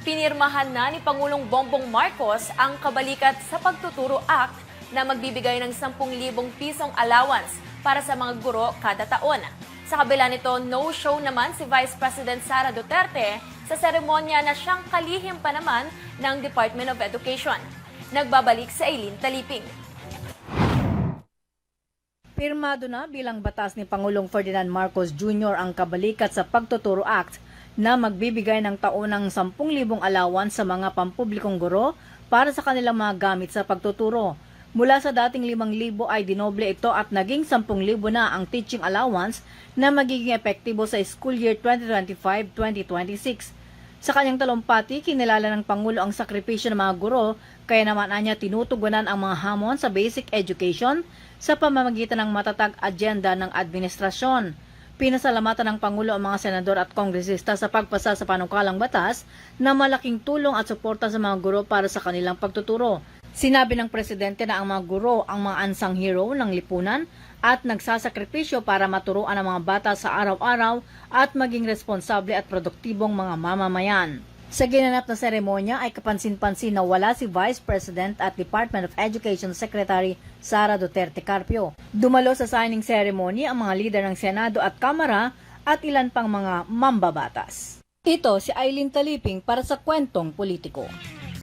Pinirmahan na ni Pangulong Bongbong Marcos ang Kabalikat sa Pagtuturo Act na magbibigay ng 10,000 pisong allowance para sa mga guro kada taon. Sa kabila nito, no-show naman si Vice President Sara Duterte sa seremonya na siyang kalihim pa naman ng Department of Education. Nagbabalik sa Eileen Taliping. Pirmado na bilang batas ni Pangulong Ferdinand Marcos Jr. ang Kabalikat sa Pagtuturo Act na magbibigay ng taunang 10,000 allowance sa mga pampublikong guro para sa kanilang mga gamit sa pagtuturo. Mula sa dating 5,000 ay dinoble ito at naging 10,000 na ang teaching allowance na magiging epektibo sa school year 2025-2026. Sa kanyang talumpati, kinilala ng Pangulo ang sakripisyo ng mga guro, kaya naman anya tinutugunan ang mga hamon sa basic education sa pamamagitan ng matatag agenda ng administrasyon. Pinasalamatan ng Pangulo ang mga senador at kongresista sa pagpasa sa panukalang batas na malaking tulong at suporta sa mga guro para sa kanilang pagtuturo. Sinabi ng presidente na ang mga guro ang mga ansang hero ng lipunan at nagsasakripisyo para maturuan ang mga bata sa araw-araw at maging responsable at produktibong mga mamamayan. Sa ginanap na seremonya ay kapansin-pansin na wala si Vice President at Department of Education Secretary Sara Duterte Carpio. Dumalo sa signing ceremony ang mga lider ng Senado at Kamara at ilan pang mga mambabatas. Ito si Eileen Taliping para sa Kwentong Politiko.